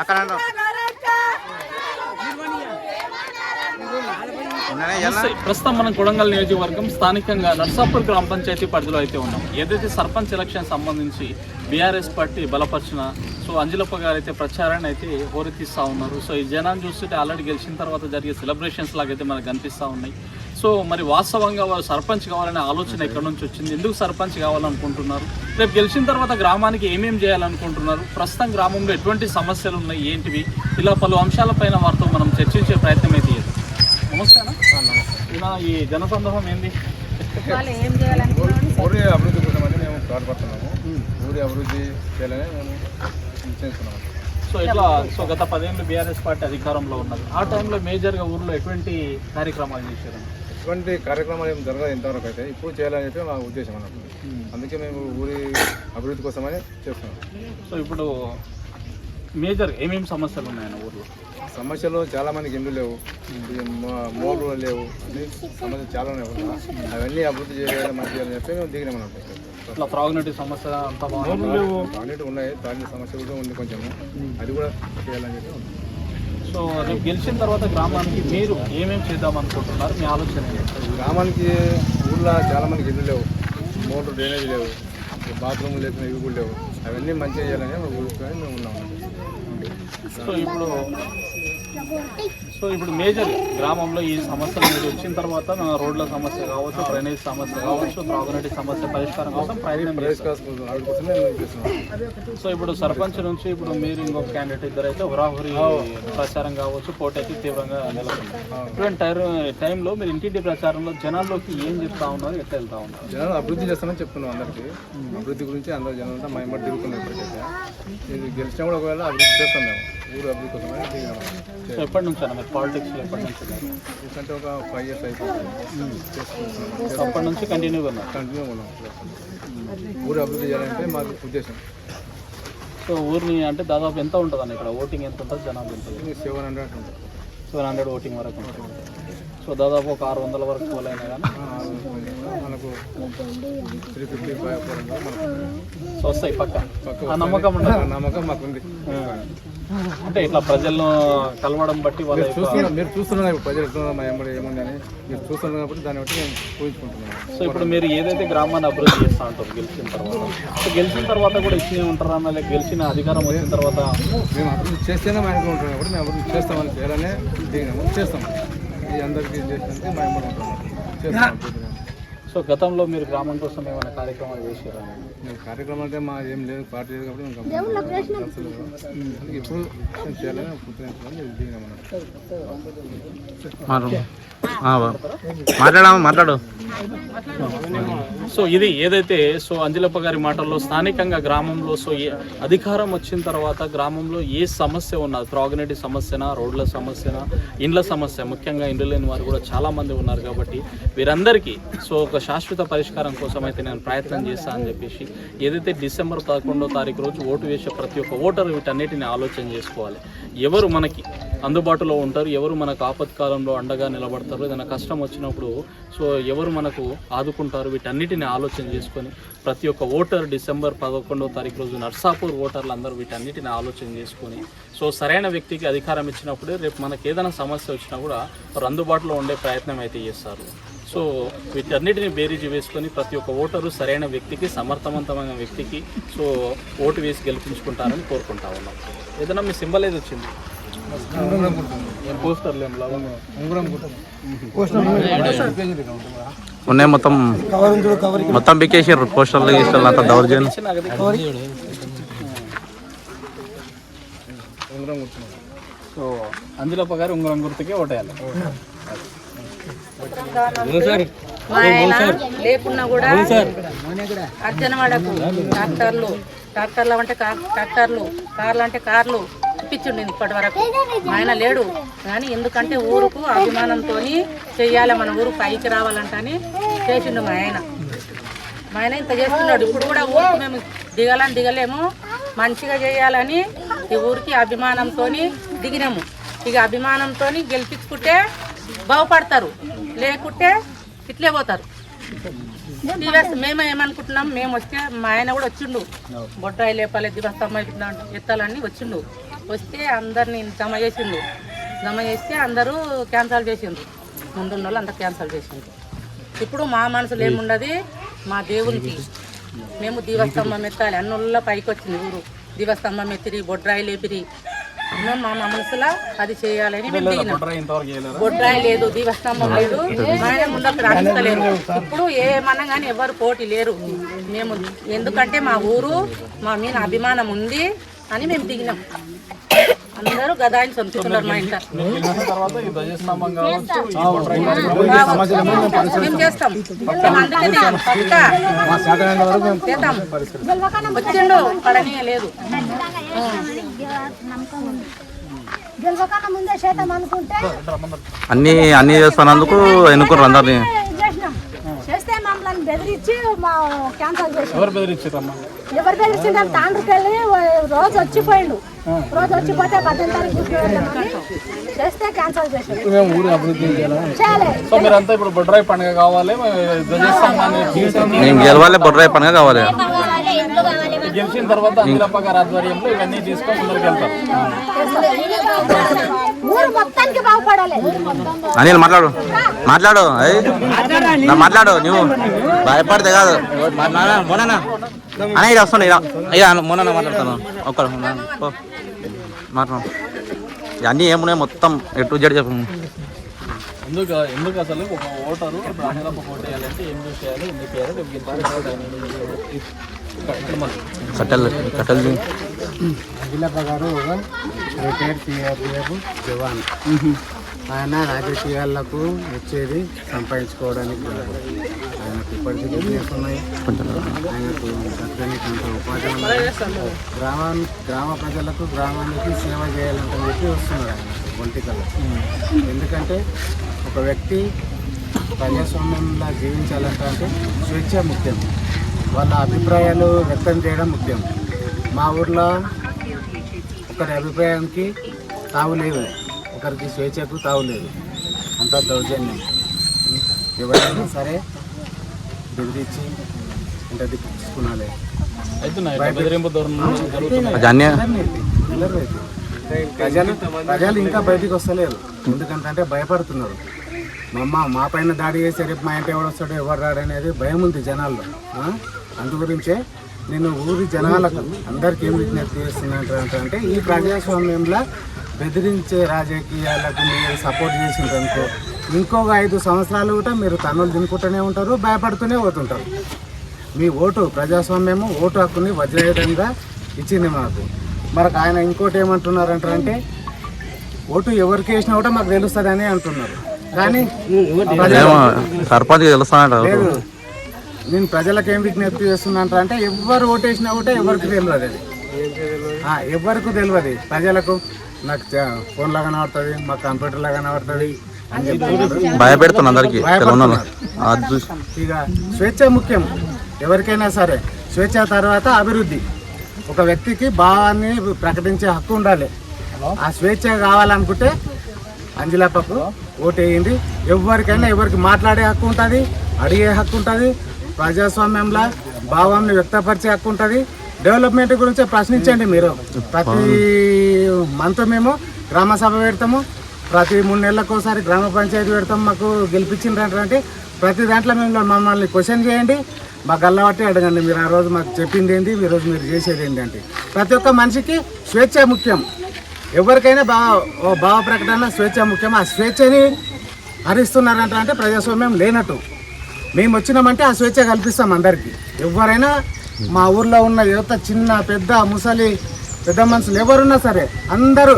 అక్కడ ప్రస్తుతం మనం కొడంగల్ నియోజకవర్గం స్థానికంగా నర్సాపూర్ గ్రామ పంచాయతీ పరిధిలో అయితే ఉన్నాం. ఏదైతే సర్పంచ్ ఎలక్షన్ సంబంధించి బీఆర్ఎస్ పార్టీ బలపరిచిన సో అంజలప్ప గారు అయితే ప్రచారాన్ని అయితే హోరెత్తిస్తూ ఉన్నారు. సో ఈ జనాన్ని చూస్తుంటే ఆల్రెడీ గెలిచిన తర్వాత జరిగే సెలబ్రేషన్స్ లాగైతే మనకు కనిపిస్తూ ఉన్నాయి. సో మరి వాస్తవంగా వారు సర్పంచ్ కావాలనే ఆలోచన ఎక్కడి నుంచి వచ్చింది? ఎందుకు సర్పంచ్ కావాలనుకుంటున్నారు? రేపు గెలిచిన తర్వాత గ్రామానికి ఏమేం చేయాలనుకుంటున్నారు? ప్రస్తుతం గ్రామంలో ఎటువంటి సమస్యలు ఉన్నాయి? ఏంటివి? ఇలా పలు అంశాలపైన వారితో మనం చర్చించే ప్రయత్నం అయితే చేద్దాం. నమస్తేనా ఇలా ఈ జనసందోహం ఏంది? ఊరి అభివృద్ధి కోసమని మేము పాటుపడుతున్నాము ఊరి అభివృద్ధి చేయాలని మేము చేస్తున్నాము. సో ఇట్లా సో గత పదేళ్ళు బీఆర్ఎస్ పార్టీ అధికారంలో ఉన్నది. ఆ టైంలో మేజర్గా ఊర్లో ఎటువంటి కార్యక్రమాలు చేశారు? ఇటువంటి కార్యక్రమాలు ఏం జరగదు ఇంతవరకు అయితే. ఇప్పుడు చేయాలని చెప్పి మా ఉద్దేశం అన్నట్టు అందుకే మేము ఊరి అభివృద్ధి కోసమని చేస్తున్నాం. సో ఇప్పుడు మేజర్ ఏమేమి సమస్యలు ఉన్నాయన్న ఊర్లో? సమస్యలు చాలా మందికి ఇండ్లు లేవు. మోర్లు లేవు. అన్ని సమస్యలు చాలా ఉన్నాయి. అవన్నీ అభివృద్ధి చేయాలి మంచి చేయాలని చెప్పి మేము దిగినాం అన్నట్టు ఇట్లా త్రాగునీటి సమస్య అంతా బాగుంది తాగునీటి ఉన్నాయి. తాగిన సమస్య కూడా ఉంది కొంచెము. అది కూడా చేయాలని చెప్పి. సో రేపు గెలిచిన తర్వాత గ్రామానికి మీరు ఏమేమి చేద్దాం అనుకుంటున్నారు? మీ ఆలోచన? గ్రామానికి ఊళ్ళో చాలా మందికి ఇల్లు లేవు. మోటార్ డ్రైనేజ్ లేవు. బాత్రూమ్ లేకుండా ఇవి కూడా లేవు. అవన్నీ మంచిగా చేయాలని ఊరుకొని మేము ఉన్నాము సో ఇప్పుడు సో ఇప్పుడు మేజర్ గ్రామంలో ఈ సమస్యలు మీరు వచ్చిన తర్వాత రోడ్ల సమస్య కావచ్చు డ్రైనేజ్ సమస్య కావచ్చు త్రాగునీటి సమస్య పరిష్కారం కోసం ప్రయత్నం చేస్తారు. సో ఇప్పుడు సర్పంచ్ నుంచి ఇప్పుడు మీరు ఇంకొక క్యాండిడేట్ ఇద్దరు అయితే హురాహురి ప్రచారం కావచ్చు పోటీ తీవ్రంగా టైర్ టైంలో మీరు ఇంటింటి ప్రచారంలో జనాల్లోకి ఏం చెప్తా ఉన్నారు ఎట్లా వెళ్తా ఉన్నారు? జనాలు అభివృద్ధి చేస్తామని చెప్తున్నాం అందరికీ. అభివృద్ధి గురించి అందరూ జనాలంతా మా ఇంబడి తిరుగుతున్నాం ఇప్పటికైతే. ఇది గెలిచినా కూడా ఒకవేళ అభివృద్ధి చేస్తాం మేము. ఊరు అభివృద్ధి కోసమని దిగినాము సో ఎప్పటి నుంచి అన్న మీరు? పాలిటిక్స్లో ఎప్పటి నుంచి? ఎందుకంటే ఒక ఫైవ్ ఇయర్స్ సో అప్పటి నుంచి కంటిన్యూగా ఉన్నారు. కంటిన్యూ ఉన్నాం. ఊరు అభివృద్ధి చేయాలంటే మాకు ఉద్దేశం. సో ఊరిని అంటే దాదాపు ఎంత ఉంటుంది అన్న ఇక్కడ? ఓటింగ్ ఎంత ఉంటుంది? జనాభా ఎంత? ఉంటుంది సెవెన్ హండ్రెడ్ ఉంటుంది. సెవెన్ హండ్రెడ్ ఓటింగ్ వరకు ఉంటుంది. సో దాదాపు ఒక ఆరు వందల వరకు పోలైనా కానీ. మనకు త్రీ ఫిఫ్టీ సో వస్తాయి పక్క. ఆ నమ్మకం ఉండదు. నమ్మకం మాకు ఉంది. అంటే ఇట్లా ప్రజలను కలవడం బట్టి వాళ్ళ చూస్తున్నారు మీరు చూస్తున్నారు ప్రజలు ఎట్లున్నారు మా ఎంబడి ఏముందని మీరు చూస్తున్నారు కాబట్టి దాన్ని బట్టి నేను ఊహించుకుంటున్నాను. సో ఇప్పుడు మీరు ఏదైతే గ్రామాన్ని అభివృద్ధి చేస్తా ఉంటారు గెలిచిన తర్వాత సో గెలిచిన తర్వాత కూడా ఇచ్చినే ఉంటారా? అన్న లేక గెలిచిన అధికారం వచ్చిన తర్వాత మేము అభివృద్ధి చేస్తేనే మా ఇంట్లో ఉంటున్నాం కాబట్టి మేము అభివృద్ధి చేస్తామని చేయాలనే చేస్తాం. అందరికీ చేసినందుకు మా ఎంబడి ఉంటున్నాం చేస్తాం అభివృద్ధి. సో గతంలో మీరు గ్రామం కోసం ఏమైనా కార్యక్రమాలు చేశారా? మేము కార్యక్రమం అంటే మా ఏం లేదు పార్టీ లేదు కాబట్టి మేము ఇప్పుడు చేయాలని మాట్లాడమా మాట్లాడు. సో ఇది ఏదైతే సో అంజలప్ప గారి మాటల్లో స్థానికంగా గ్రామంలో సో ఏ అధికారం వచ్చిన తర్వాత గ్రామంలో ఏ సమస్య ఉన్నది? త్రాగునీటి సమస్యనా రోడ్ల సమస్యనా ఇండ్ల సమస్య ముఖ్యంగా ఇండ్లు లేని వారు కూడా చాలా మంది ఉన్నారు కాబట్టి వీరందరికీ సో ఒక శాశ్వత పరిష్కారం కోసం అయితే నేను ప్రయత్నం చేస్తాను అని చెప్పేసి ఏదైతే డిసెంబర్ పదకొండో తారీఖు రోజు ఓటు వేసే ప్రతి ఒక్క ఓటరు వీటన్నిటిని ఆలోచన చేసుకోవాలి. ఎవరు మనకి అందుబాటులో ఉంటారు ఎవరు మనకు ఆపత్కాలంలో అండగా నిలబడతారు ఏదైనా కష్టం వచ్చినప్పుడు సో ఎవరు మనకు ఆదుకుంటారు వీటన్నిటిని ఆలోచన చేసుకొని ప్రతి ఒక్క ఓటర్ డిసెంబర్ పదకొండవ తారీఖు రోజు నర్సాపూర్ ఓటర్లు అందరూ వీటన్నిటిని ఆలోచన చేసుకొని సో సరైన వ్యక్తికి అధికారం ఇచ్చినప్పుడే రేపు మనకు ఏదైనా సమస్య వచ్చినా కూడా వారు అందుబాటులో ఉండే ప్రయత్నం అయితే చేస్తారు. సో వీటన్నిటిని బేరీజు వేసుకొని ప్రతి ఒక్క ఓటరు సరైన వ్యక్తికి సమర్థవంతమైన వ్యక్తికి సో ఓటు వేసి గెలిపించుకుంటారని కోరుకుంటా ఉన్నాం. ఏదైనా మీ సింబల్ ఏది వచ్చింది? ఉన్నాయి. మొత్తం. మొత్తం బికేసారు పోస్టర్లు గీస్టర్లు అంతా దౌర్జన్యం. సో అంజలప్ప గారు ఉంగరం గుర్తుకే ఓటేయాలి. మా ఆయన లేకున్నా కూడా అర్చన వాడకు. ట్రాక్టర్లు. ట్రాక్టర్లు అంటే ట్రాక్టర్లు. కార్లు అంటే కార్లు. ఇప్పించుండు ఇప్పటి వరకు ఆయన లేడు. కానీ ఎందుకంటే ఊరుకు అభిమానంతో చెయ్యాలి. మన ఊరు పైకి రావాలంటని చేసిండు మా ఆయన. మా ఆయన ఇంత చేస్తున్నాడు. ఇప్పుడు కూడా ఊరికి మేము దిగాలని దిగలేము. మంచిగా చేయాలని ఈ ఊరికి అభిమానంతో దిగినాము. ఇక అభిమానంతో గెలిపించుకుంటే బాగుపడతారు. లేకుంటే ఇట్లే పోతారు. టీవీఎస్ మేము ఏమనుకుంటున్నాం మేము వస్తే మా ఆయన కూడా వచ్చిండు. బొడ్డాయి లేపాలి దివస్తమ్మ ఎత్తాలని వచ్చిండు. వస్తే అందరిని జమ చేసిండు. జమ చేస్తే అందరూ క్యాన్సల్ చేసిండ్రు. ముందున్న వాళ్ళు అంతా క్యాన్సల్ చేసిండ్రు. ఇప్పుడు మా మనసులో ఏముండదు? మా దేవునికి. మేము దీవస్తంభం ఎత్తాలి అన్నుల్లో పైకి వచ్చింది ఊరు. దీవస్తంభం ఎత్తిరి బొడ్రాయి లేపిరి. మా మనసులో అది చేయాలని బొడ్రాయి లేదు దీవస్తంభం లేదు. ఆయన ముందర రాణిస్తలేరు. ఇప్పుడు ఏమన్నా కానీ ఎవరు పోటీ లేరు. మేము ఎందుకంటే మా ఊరు మా మీద అభిమానం ఉంది అని మేము దిగినాం. అందరూ గదాయిని చంపుతున్నారు మా. మేము చేస్తాం. వచ్చిండు లేదు అన్ని అన్ని చేస్తున్నందుకు ఎన్నుకున్నారు అందరినీ బెదిరించి మా క్యాన్సల్ చేసి ఎవరు బెదిరించారమ్మా? ఎవరు వెళ్ళి రోజు వచ్చిపోయిండు. రోజు వచ్చిపోతే పద్దెనిమిది తారీఖు చేస్తే క్యాన్సల్ చేసి ఊరు అభివృద్ధి చేయాలి? సో మీరంతా ఇప్పుడు బొడ్రాయి పండుగ కావాలి మేము గెలవాలి బొడ్రాయి పండుగ కావాలి. గెలిచిన తర్వాత అంజలప్ప గారి ఆధ్వర్యంలో ఇవన్నీ తీసుకొని ముందరికి బాగుపడాలి అనిల్ మాట్లాడు. మాట్లాడు మాట్లాడు నువ్వు భయపడితే కాదు. మొన్న అన్న ఇది వస్తుంది ఇక మొన్న మాట్లాడతాను ఒక్క మాట్లాడు. అన్నీ ఏమున్నాయి మొత్తం ఎటు జడి చెప్పు. ఎందుకు ఎందుకు అసలు ఒక ఓటరు ఇప్పుడు అంజలప్ప ఓటు వేయాలంటే ఏం చేయాలి ఎందుకు చేయాలి కట్టలు కట్టలు ఇక్కడ గారు రిటైర్ సిఆర్పిఎఫ్ జవాన్. ఆయన రాజకీయాలకు వచ్చేది సంపాదించుకోవడానికి కాదు. ఆయనకు ఇప్పటికీ బిజినెస్ ఉన్నాయి. ఆయనకు దగ్గరని కొంత ఉపాధి ఉంది. గ్రామం గ్రామ ప్రజలకు గ్రామానికి సేవ చేయాలంటే చెప్పి వస్తున్నారు ఆయన ఒంటికల్లో. ఎందుకంటే ఒక వ్యక్తి ప్రజాస్వామ్యంలో జీవించాలంటే స్వేచ్ఛ ముఖ్యం. వాళ్ళ అభిప్రాయాలు వ్యక్తం చేయడం ముఖ్యం. మా ఊర్లో ఒకరి అభిప్రాయానికి తావు లేదు. ఒకరికి స్వేచ్ఛకు తావు లేదు. అంతా దౌర్జన్యం. ఎవరైనా సరే బెదిరించి అది అన్నీ ప్రజలు ప్రజలు ఇంకా బయటికి వస్తలేరు. ఎందుకంటే భయపడుతున్నారు. మా అమ్మ మా పైన దాడి చేస్తే రేపు మా ఇంటి ఎవడు వస్తాడో ఎవరు రాడు అనేది భయం ఉంది జనాల్లో. ఆ? అందు గురించే నేను ఊరి జనాలకు అందరికీ ఏం విజ్ఞప్తి చేస్తున్నాను అంటే ఈ ప్రజాస్వామ్యంలో బెదిరించే రాజకీయాలకు మీరు సపోర్ట్ చేసిండ్రు అనుకో ఇంకొక ఐదు సంవత్సరాలు కూడా మీరు తన్నులు తినుకుంటూనే ఉంటారు భయపడుతూనే పోతుంటారు. మీ ఓటు ప్రజాస్వామ్యము ఓటు హక్కుని వజ్రయుతంగా ఇచ్చింది మాకు. మనకు ఆయన ఇంకోటి ఏమంటున్నారంటారంటే ఓటు ఎవరికి వేసినా కూడా మాకు తెలుస్తుందని అంటున్నారు. కానీ సర్పంచ్ నేను ప్రజలకు ఏం విజ్ఞప్తి చేస్తున్నా అంటే ఎవరు ఓటేసినా కూడా ఎవరికి తెలియదు అది. ఎవరికి తెలియదు ప్రజలకు నాకు చ- ఫోన్ లాగా కనబడుతుంది మాకు కంప్యూటర్ లాగా కనబడుతుంది భయపెడుతున్నా అందరికి ఇక స్వేచ్ఛ ముఖ్యం. ఎవరికైనా సరే స్వేచ్ఛ తర్వాత అభివృద్ధి. ఒక వ్యక్తికి భావాన్ని ప్రకటించే హక్కు ఉండాలి. ఆ స్వేచ్ఛ కావాలనుకుంటే అంజలప్పకు ఓటు వేయండి ఎవరికైనా ఎవరికి మాట్లాడే హక్కు ఉంటుంది అడిగే హక్కు ఉంటుంది ప్రజాస్వామ్యంలో భావాన్ని వ్యక్తపరిచే హక్కు ఉంటుంది. డెవలప్మెంట్ గురించి ప్రశ్నించండి మీరు. ప్రతి మంత్ మేము గ్రామ సభ పెడతాము. ప్రతి మూడు నెలలకు ఒకసారి గ్రామ పంచాయతీ పెడతాం. మాకు గెలిపించిండ్రంటే ప్రతి దాంట్లో మేము మమ్మల్ని క్వశ్చన్ చేయండి. మా గల్లబట్టి అడగండి. మీరు ఆ రోజు మాకు చెప్పింది ఏంటి? ఈరోజు మీరు చేసేది ఏంటి అంటే. ప్రతి ఒక్క మనిషికి స్వేచ్ఛ ముఖ్యం. ఎవరికైనా భావ భావ ప్రకటన స్వేచ్ఛ ముఖ్యం. ఆ స్వేచ్ఛని హరిస్తున్నారంట అంటే ప్రజాస్వామ్యం లేనట్టు. మేము వచ్చినామంటే ఆ స్వేచ్ఛ కల్పిస్తాం అందరికీ. ఎవరైనా మా ఊర్లో ఉన్న యువత చిన్న పెద్ద ముసలి పెద్ద మనుషులు ఎవరున్నా సరే అందరూ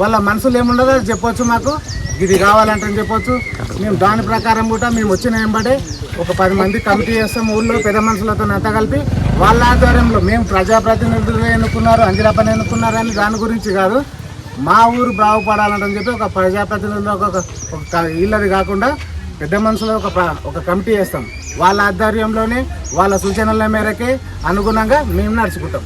వాళ్ళ మనసులు ఏముండదో అది చెప్పొచ్చు మాకు. ఇది కావాలంటే చెప్పొచ్చు. మేము దాని ప్రకారం కూడా మేము వచ్చిన వెంబడే ఒక పది మంది కమిటీ చేస్తాం ఊళ్ళో పెద్ద మనుషులతో అంతా కలిపి. వాళ్ళ ఆధ్వర్యంలో మేము ప్రజాప్రతినిధులు ఎన్నుకున్నారు అంజరాపని ఎన్నుకున్నారు అని దాని గురించి కాదు. మా ఊరు బాగుపడాలంటని చెప్పి ఒక ప్రజాప్రతినిధులు ఒక ఒక ఇళ్ళది కాకుండా పెద్ద మనుషులు ఒక ఒక కమిటీ వేస్తాం. వాళ్ళ ఆధ్వర్యంలోనే వాళ్ళ సూచనల మేరకే అనుగుణంగా మేము నడుచుకుంటాం.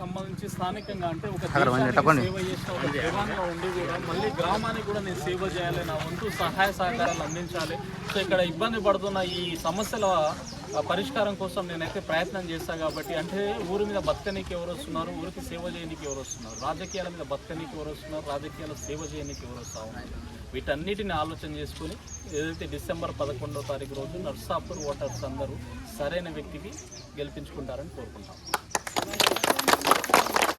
సంబంధించి స్థానికంగా అంటే ఒక. సేవ చేసిన ఉండి కూడా మళ్ళీ గ్రామానికి కూడా నేను సేవ చేయాలి. నా వంతు సహాయ సహకారాలు అందించాలి. సో ఇక్కడ ఇబ్బంది పడుతున్న ఈ సమస్యల పరిష్కారం కోసం నేనైతే ప్రయత్నం చేస్తాను కాబట్టి అంటే ఊరి మీద బతకనీకి ఎవరు వస్తున్నారు ఊరికి సేవ చేయనీకి ఎవరు వస్తున్నారు రాజకీయాల మీద బతకనీకి ఎవరు వస్తున్నారు రాజకీయాల సేవ చేయనీకి ఎవరు వస్తా ఉన్నారు? వీటన్నిటిని ఆలోచన చేసుకుని ఏదైతే డిసెంబర్ పదకొండో తారీఖు రోజు నర్సాపూర్ ఓటర్స్ అందరూ సరైన వ్యక్తికి గెలిపించుకుంటారని కోరుకుంటాం.